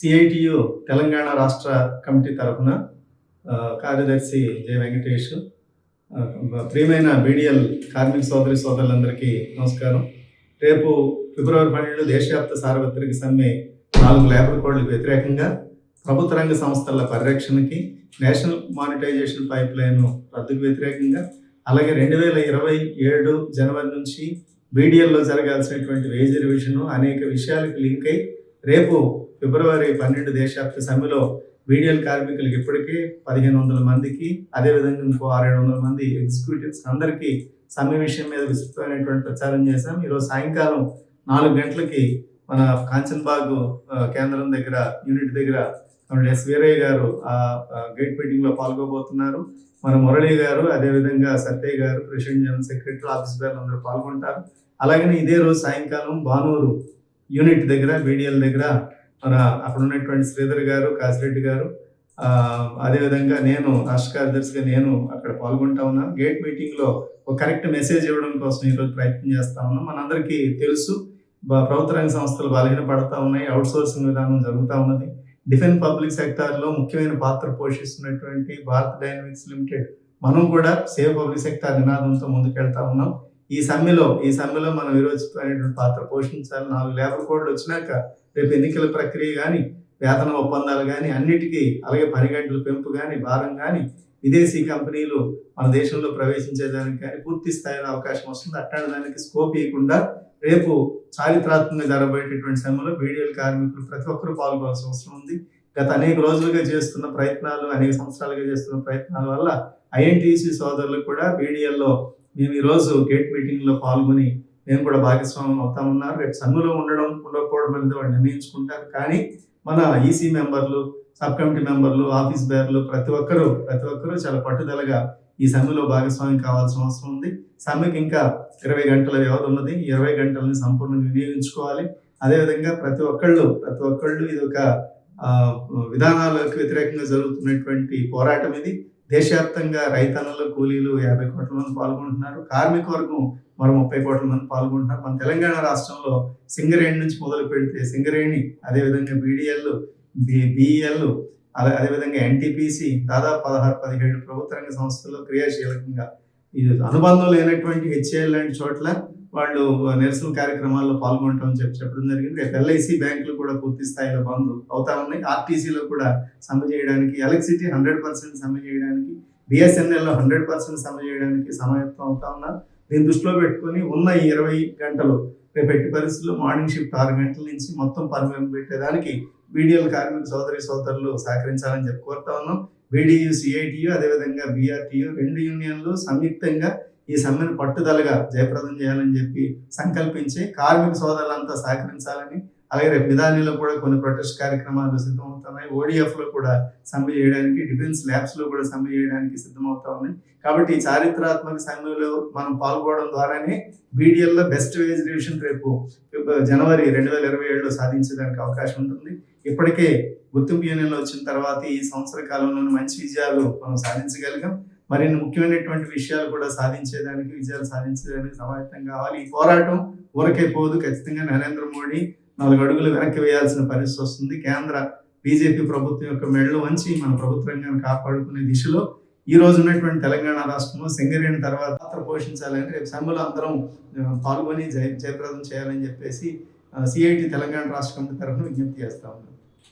CITU Telangana రాష్ట్ర committee తరఫున కార్యదర్శి జె. వెంకటేష్ ప్రియమైన బీడిఎల్ కార్మిక సోదరి సోదరులందరికీ నమస్కారం. రేపు ఫిబ్రవరి పన్నెండు దేశవ్యాప్త సార్వత్రిక సమ్మె నాలుగు లేబర్ కోడ్లకు వ్యతిరేకంగా ప్రభుత్వ రంగ సంస్థల పరిరక్షణకి నేషనల్ మానిటైజేషన్ పైప్ లైన్ రద్దుకు వ్యతిరేకంగా అలాగే రెండు వేల ఇరవై ఏడు జనవరి నుంచి బీడిఎల్లో జరగాల్సినటువంటి వేజ్ రివిజన్ అనేక విషయాలకు లింక్ అయి రేపు ఫిబ్రవరి పన్నెండు దేశవ్యాప్త సమ్మెలో వీడియల్ కార్మికులకు ఇప్పటికే పదిహేను వందల మందికి అదేవిధంగా ఇంకో ఆరేడు వందల మంది ఎగ్జిక్యూటివ్స్ అందరికీ సమ్మె విషయం మీద విస్తృతమైనటువంటి ప్రచారం చేశాం. ఈరోజు సాయంకాలం నాలుగు గంటలకి మన కాంచన్బాగ్ కేంద్రం దగ్గర యూనిట్ దగ్గర ఎస్ వీరయ్య గారు ఆ గేట్ మీటింగ్ పాల్గొబోతున్నారు. మన మురళి గారు అదేవిధంగా సత్యయ్య గారు ప్రెసిడెంట్ జనరల్ సెక్రటరీ ఆఫీస్ గారు అందరూ పాల్గొంటారు. అలాగనే ఇదే రోజు సాయంకాలం బానూరు యూనిట్ దగ్గర బీడిఎల్ దగ్గర మన అక్కడ ఉన్నటువంటి శ్రీధర్ గారు కాసిరెడ్డి గారు అదేవిధంగా నేను రాష్ట్ర కార్యదర్శిగా నేను అక్కడ పాల్గొంటా ఉన్నాను గేట్ మీటింగ్లో ఒక కరెక్ట్ మెసేజ్ ఇవ్వడం కోసం ఈరోజు ప్రయత్నం చేస్తా ఉన్నాం. మనందరికీ తెలుసు ప్రభుత్వ రంగ సంస్థలు బలహీన పడతా ఉన్నాయి. అవుట్ సోర్సింగ్ విధానం జరుగుతూ ఉన్నది. డిఫెన్స్ పబ్లిక్ సెక్టార్లో ముఖ్యమైన పాత్ర పోషిస్తున్నటువంటి భారత్ డైనమిక్స్ లిమిటెడ్ మనం కూడా సేవ్ పబ్లిక్ సెక్టార్ నినాదంతో ముందుకెళ్తా ఉన్నాం. ఈ సమ్మెలో ఈ సమ్మెలో మనం ఈరోజు పాత్ర పోషించాలి. నాలుగు లేబర్ కోడ్లు వచ్చినాక రేపు ఎన్నికల ప్రక్రియ కానీ వేతన ఒప్పందాలు కానీ అన్నిటికీ అలాగే పని గంటల పెంపు కానీ భారం కానీ విదేశీ కంపెనీలు మన దేశంలో ప్రవేశించేదానికి కానీ పూర్తి స్థాయిలో అవకాశం వస్తుంది. అట్లాంటి దానికి స్కోప్ ఇవ్వకుండా రేపు చారిత్రాత్మకంగా జరగబోయేటటువంటి సమయంలో బీడీఎల్ కార్మికులు ప్రతి ఒక్కరూ పాల్గొనాల్సిన అవసరం ఉంది. గత అనేక రోజులుగా చేస్తున్న ప్రయత్నాలు అనేక సంవత్సరాలుగా చేస్తున్న ప్రయత్నాల వల్ల ఐఎన్టీసీ సోదరులకు కూడా బీడీఎల్లో మేము ఈరోజు గేట్ మీటింగ్లో పాల్గొని మేము కూడా భాగస్వామ్యం అవుతామన్నారు. రేపు సంఘంలో ఉండడం ఉండకపోవడం అనేది వాళ్ళు నిర్ణయించుకుంటారు. కానీ మన ఈసీ మెంబర్లు సబ్ కమిటీ మెంబర్లు ఆఫీస్ బేర్లు ప్రతి ఒక్కరూ ప్రతి ఒక్కరూ చాలా పట్టుదలగా ఈ సమ్మెలో భాగస్వామ్యం కావాల్సిన అవసరం ఉంది. సమ్మెకి ఇంకా ఇరవై గంటల వ్యవధి ఉన్నది. ఇరవై గంటలని సంపూర్ణంగా వినియోగించుకోవాలి. అదేవిధంగా ప్రతి ఒక్కళ్ళు ప్రతి ఒక్కళ్ళు ఇది ఒక విధానాలకు వ్యతిరేకంగా జరుగుతున్నటువంటి పోరాటం ఇది. దేశవ్యాప్తంగా రైతన్నలు కూలీలు యాభై కోట్ల మంది పాల్గొంటున్నారు. కార్మిక వర్గం మరో ముప్పై కోట్ల మంది పాల్గొంటున్నారు. మన తెలంగాణ రాష్ట్రంలో సింగరేణి నుంచి మొదలు పెడితే సింగరేణి అదేవిధంగా బీడిఎల్ బిఈఎల్ అలా అదేవిధంగా ఎన్టీపీసీ దాదాపు పదహారు పదిహేడు ప్రభుత్వ రంగ సంస్థల్లో క్రియాశీలకంగా ఇది అనుబంధం లేనటువంటి హెచ్ఏఎల్ లాంటి చోట్ల వాళ్ళు నిరసన కార్యక్రమాల్లో పాల్గొనటం చెప్పి చెప్పడం జరిగింది. రేపు ఎల్ఐసి బ్యాంకులు కూడా పూర్తి స్థాయిలో బంద్ అవుతా ఉన్నాయి. ఆర్టీసీలో కూడా సమ్మె చేయడానికి ఎలక్ట్రిసిటీ హండ్రెడ్ పర్సెంట్ సమ్మె చేయడానికి బిఎస్ఎన్ఎల్లో హండ్రెడ్ పర్సెంట్ సమ్మె చేయడానికి సమాయత్తం అవుతా ఉన్నారు. దీన్ని దృష్టిలో పెట్టుకొని ఉన్న ఇరవై గంటలు రేపు ఎట్టి పరిస్థితుల్లో మార్నింగ్ షిఫ్ట్ ఆరు గంటల నుంచి మొత్తం పర్మనెంట్ పెట్టేదానికి బీడీఎల్ కార్మిక సోదరి సోదరులు సహకరించాలని చెప్పి కోరుతా ఉన్నాం. బీడీయూ సిఐటియు అదేవిధంగా బీఆర్టీయు రెండు యూనియన్లు సంయుక్తంగా ఈ సమ్మెను పట్టుదలగా జయప్రదం చేయాలని చెప్పి సంకల్పించి కార్మిక సోదరులంతా సహకరించాలని అలాగే రేపు నిదానిలో కూడా కొన్ని ప్రొటెస్ట్ కార్యక్రమాలు సిద్ధమవుతున్నాయి. ఓడిఎఫ్లో కూడా సమ్మె చేయడానికి డిఫెన్స్ ల్యాబ్స్లో కూడా సమ్మె చేయడానికి సిద్ధమవుతా ఉన్నాయి కాబట్టి ఈ చారిత్రాత్మక సమ్మెలో మనం పాల్గొనడం ద్వారానే బీడీఎల్లో బెస్ట్ వేజ్ రివిజన్ రేపు జనవరి రెండు వేల ఇరవై ఏడులో సాధించడానికి అవకాశం ఉంటుంది. ఇప్పటికే గుర్తింపు యూనియన్లో వచ్చిన తర్వాత ఈ సంవత్సర కాలంలోనే మంచి విజయాలు మనం సాధించగలిగాం. మరిన్ని ముఖ్యమైనటువంటి విషయాలు కూడా సాధించేదానికి విజయాలు సాధించేదానికి సమాయత్తం కావాలి. ఈ పోరాటం ఊరకే పోదు. ఖచ్చితంగా నరేంద్ర మోడీ నాలుగు అడుగులు వెనక్కి వేయాల్సిన పరిస్థితి వస్తుంది. కేంద్ర బీజేపీ ప్రభుత్వం యొక్క మెడలు వంచి మన ప్రభుత్వ రంగాన్ని కాపాడుకునే దిశలో ఈ రోజు ఉన్నటువంటి తెలంగాణ రాష్ట్రంలో సింగరేణి తర్వాత పాత్ర పోషించాలని రేపు సభలో అందరం పాల్గొని జయ జయప్రదం చేయాలని చెప్పేసి సిఐటి తెలంగాణ రాష్ట్ర కమిటీ తరఫున విజ్ఞప్తి చేస్తా ఉన్నాం.